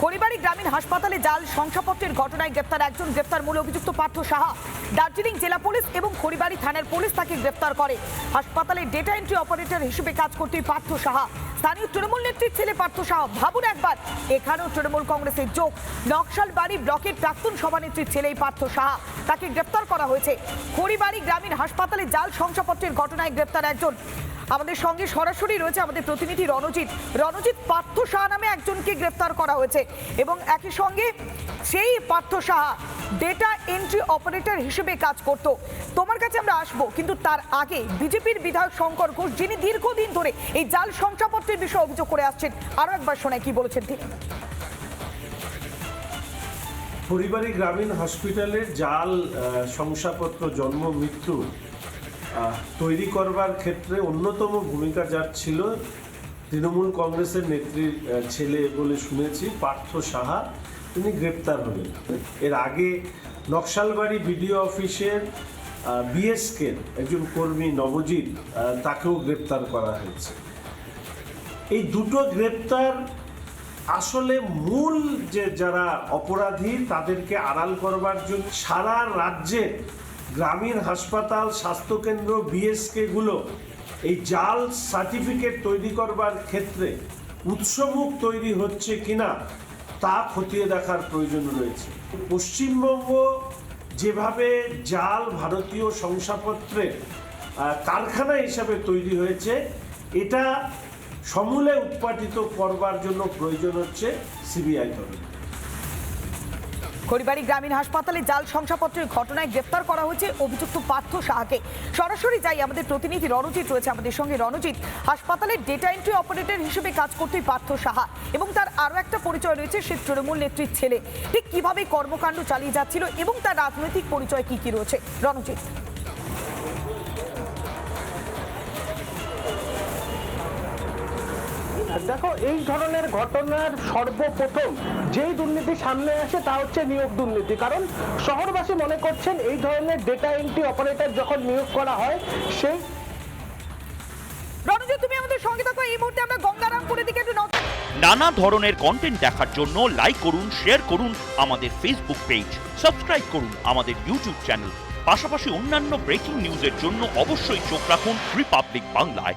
খড়িবাড়ি গ্রামীণ হাসপাতালে জাল শংসাপত্রের ঘটনায় গ্রেপ্তার একজন। গ্রেপ্তার মূল অভিযুক্ত পার্থ সাহা। দার্জিলিং জেলা পুলিশ এবং খড়িবাড়ি থানার পুলিশ তাকে গ্রেপ্তার করে। হাসপাতালে ডেটা এন্ট্রি অপারেটর হিসেবে কাজ করতে পার্থ সাহা। স্থানীয় তৃণমূল নেত্রীর ছেলে পার্থ সাহা। ভাবুন একবার, এখানেও তৃণমূল কংগ্রেসের যোগ। নকশালবাড়ি ব্লকের প্রাক্তন সভানেত্রীর ছেলেই পার্থ সাহা। তাকে গ্রেপ্তার করা হয়েছে। খড়িবাড়ি গ্রামীণ হাসপাতালে জাল শংসাপত্রের ঘটনায় গ্রেপ্তার একজন। আমাদের সঙ্গে সরাসরি রয়েছে আমাদের প্রতিনিধি রণজিৎ। রণজিৎ, পার্থ সাহা নামে একজনকে গ্রেফতার করা হয়েছে এবং একই সঙ্গে সেই Partha Saha data entry operator হিসেবে কাজ করত। তোমার কাছে আমরা আসব, কিন্তু তার আগে বিজেপির বিধায়ক শঙ্কর ঘোষ, যিনি দীর্ঘদিন ধরে এই জাল শংসাপত্রের বিষয়ে অভিযোগ করে আসছেন আরও একবার শোনায় কি বলেছেন তিনি। পরিবারী গ্রামীণ হসপিটালের জাল শংসাপত্র, জন্ম, মৃত্যু তৈরি করবার ক্ষেত্রে অন্যতম ভূমিকা যার ছিল, তৃণমূল কংগ্রেসের নেত্রীর ছেলে বলে শুনেছি, পার্থ সাহা। তিনি গ্রেপ্তার হলেন। এর আগে নকশালবাড়ি বিডিও অফিসের বিএসকে একজন কর্মী নবজিৎ তাকেও গ্রেপ্তার করা হয়েছে। এই দুটো গ্রেপ্তার আসলে মূল যে যারা অপরাধী, তাদেরকে আড়াল করবার জন্য সারা রাজ্যে গ্রামীণ হাসপাতাল, স্বাস্থ্যকেন্দ্র বিএসকে গুলো এই জাল সার্টিফিকেট তৈরি করবার ক্ষেত্রে উৎসমুখ তৈরি হচ্ছে কিনা তা খতিয়ে দেখার প্রয়োজন রয়েছে। পশ্চিমবঙ্গ যেভাবে জাল ভারতীয় শংসাপত্রের কারখানা হিসাবে তৈরি হয়েছে, এটা সমূলে উৎপাদিত করবার জন্য প্রয়োজন হচ্ছে সিবিআই তদন্ত খড়িবাড়ি গ্রামীণ হাসপাতালে জাল শংসাপত্রের ঘটনায় গ্রেফতার করা হয়েছে অভিযুক্ত পার্থ শাহকে সরাসরি যাই আমাদের প্রতিনিধি রণজিৎ রয়েছে আমাদের সঙ্গে। রণজিৎ হাসপাতালের ডেটা এন্ট্রি অপারেটর হিসেবে কাজ করতেই পার্থ সাহা এবং তার আরও একটা পরিচয় রয়েছে, সে তৃণমূল নেত্রীর ছেলে। ঠিক কীভাবে কর্মকাণ্ড চালিয়ে যাচ্ছিল এবং তার রাজনৈতিক পরিচয় কি কি রয়েছে? রণজিৎ। দেখো এই ধরনের ঘটনার সর্বপ্রথম যেই দুর্নীতি সামনে আসে তা হচ্ছে নিয়োগ দুর্নীতি। কারণ শহরবাসী মনে করছেন এই ধরনের ডেটা এন্ট্রি অপারেটর যখন নিয়োগ করা হয় সেই রণজিৎ তুমি আমাদের সঙ্গে থাকো। এই মুহূর্তে আমরা গঙ্গারামপুরের দিকে একটু নজর নানা ধরনের কন্টেন্ট দেখার জন্য লাইক করুন শেয়ার করুন আমাদের ফেসবুক পেজ সাবস্ক্রাইব করুন আমাদের ইউটিউব চ্যানেল পাশাপাশি অন্যান্য ব্রেকিং নিউজের জন্য অবশ্যই চোখ রাখুন রিপাবলিক বাংলায়